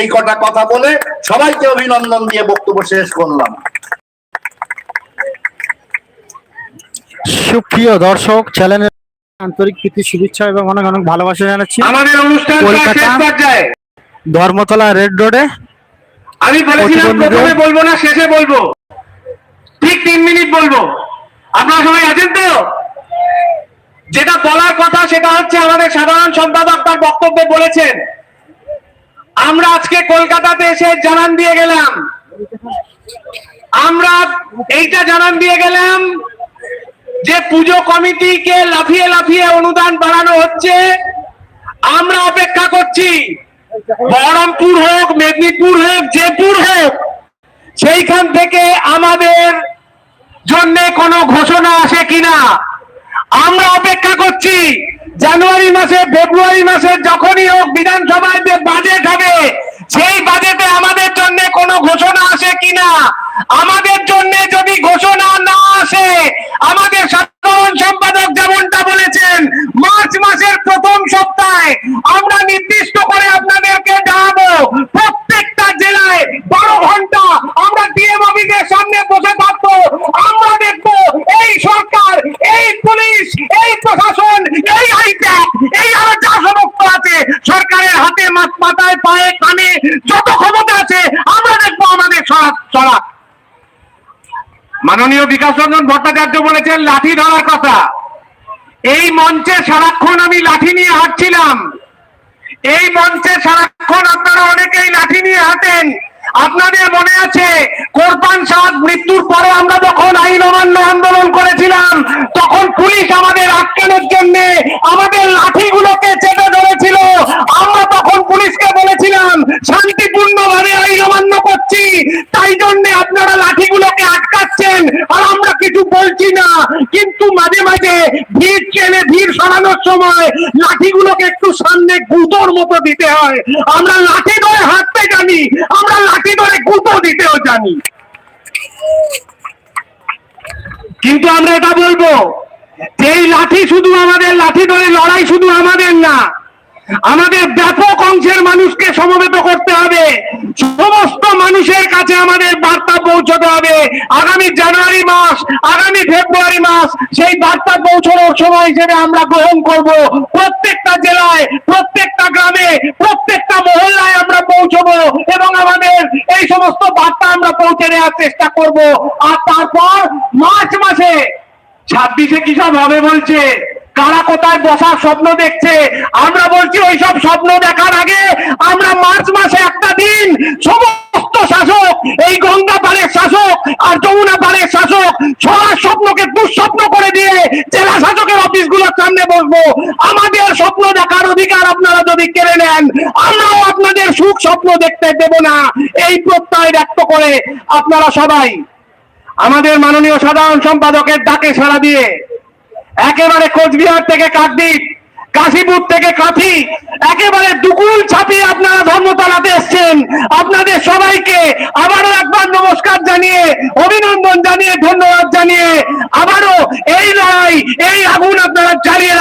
এই কটা কথা বলে সবাইকে অভিনন্দন দিয়ে বক্তব্য শেষ করলাম। সুপ্রিয় দর্শক চ্যানেলের আন্তরিক প্রীতি শুভেচ্ছা এবং অনেক অনেক ভালোবাসা জানাচ্ছি। আমাদের অনুষ্ঠান কলকাতা। ধর্মতলা রেড রোডে। আমি বলেছিলাম প্রথমে বলব না শেষে বলব। ঠিক তিন মিনিট বলব। আপনারা সবাই আছেন তো? যেটা বলার কথা সেটা হচ্ছে আমাদের সাধারণ সম্পাদক তার বক্তব্যে বলেছেন। আমরা আজকে কলকাতাতে এসে জানান দিয়ে গেলাম। আমরা এইটা জানান দিয়ে গেলাম যে পুজো কমিটিকে লাফিয়ে লাফিয়ে অনুদান বাড়ানো হচ্ছে। আমরা অপেক্ষা করছি, বহরমপুর হোক, মেদিনীপুর হোক, জয়পুর হোক, সেইখান থেকে আমাদের জন্য কোনো ঘোষণা আসে কিনা। আমরা অপেক্ষা করছি। জানুয়ারি মাসে, ফেব্রুয়ারি মাসে যখনই হোক বিধানসভায় যে বাজেট হবে, সেই বাজেটে আমাদের জন্য কোনো ঘোষণা আসে কিনা? আমাদের জন্য যদি ঘোষণা না আসে, আমাদের সাধারণ সম্পাদক যেমনটা বলেছেন মার্চ মাসের প্রথম সপ্তাহে আমরা নির্দিষ্ট করে আপনাদেরকে জানাব প্রত্যেকটা জেলায় বারো ঘণ্টা আমরা ডিএম অফিসের সামনে বসে থাকব আমরা দেখব এই সরকার এই পুলিশ এই প্রশাসন এই আইপ্যাক এই আরও যা সমস্ত আছে সরকারের হাতে মাথ- মাথায় পায়ে কানে যত ক্ষমতা আছে, আমরা দেখব আমাদের সরা মাননীয় বিকাশ রঞ্জন ভট্টাচার্য বলেছেন, লাঠি ধরার কথা। এই মঞ্চে সারাক্ষণ আমি লাঠি নিয়ে হাঁটছিলাম। এই মঞ্চে সারাক্ষণ আপনারা অনেকেই লাঠি নিয়ে হাঁটেন। আপনাদের মনে আছে, কোরবান সাদ মৃত্যুর পরে আমরা যখন আইন অমান্য আন্দোলন করেছিলাম তখন পুলিশ আমাদের আটকানোর জন্য আমাদের লাঠিগুলোকে চেপে ধরেছিল আমরা তখন পুলিশকে বলেছিলাম শান্তিপূর্ণ ভাবে আইন অমান্য করছি তাই জন্য আপনারা লাঠিগুলোকে আটকাচ্ছেন আর আমরা কিছু বলছি না কিন্তু মাঝে মাঝে ভিড় চেনে ভিড় সময় লাঠিগুলোকে একটু সামনে গুঁতোর মতো দিতে হয়। আমরা লাঠি ধরে হাঁটতে জানি, আমরা লাঠি ধরে গুঁতো দিতেও জানি। কিন্তু আমরা এটা বলব যে এই লাঠি শুধু আমাদের, লাঠি ধরে লড়াই শুধু আমাদের না, আমাদের ব্যাপক অংশের মানুষকে সমবেত করতে হবে। সমস্ত মানুষের কাছে আমাদের বার্তা পৌঁছতে হবে। আগামী জানুয়ারি মাস, আগামী ফেব্রুয়ারি মাস, সেই বার্তা পৌঁছানোর সময় হিসেবে আমরা গ্রহণ করব। প্রত্যেকটা জেলায়, প্রত্যেকটা গ্রামে, প্রত্যেকটা মহল্লায় আমরা পৌঁছবো এবং আমাদের এই সমস্ত বার্তা আমরা পৌঁছে দেওয়ার চেষ্টা করব। আর তারপর মার্চ মাসে ছাব্বিশে কি সব হবে বলছে? কারা কোথায় বসার স্বপ্ন দেখছে? আমরা বলছি, ওই সব স্বপ্ন দেখার আগে আমরা মার্চ মাসে একটা দিন সমস্ত শাসক এই গঙ্গা পাড়ের শাসক আর যমুনা পাড়ের শাসক সবার স্বপ্নকে দুঃস্বপ্ন করে দিয়ে জেলা শাসকের অফিসগুলোর সামনে বসবো। আমাদের স্বপ্ন দেখার অধিকার আপনারা যদি কেড়ে নেন, আমরাও আপনাদের সুখ স্বপ্ন দেখতে দেব না। এই প্রত্যয় ব্যক্ত করে আপনারা সবাই আমাদের মাননীয় সাধারণ সম্পাদকের ডাকে সাড়া দিয়ে একেবারে কোচবিহার থেকে কাকদ্বীপ, কাশীপুর থেকে কাথি, একেবারে দুকুল ছাপিয়ে আপনারা ধর্মতলাতে এসছেন। আপনাদের সবাইকে আবারও একবার নমস্কার জানিয়ে, অভিনন্দন জানিয়ে, ধন্যবাদ জানিয়ে এই আগুন আপনারা জ্বালিয়ে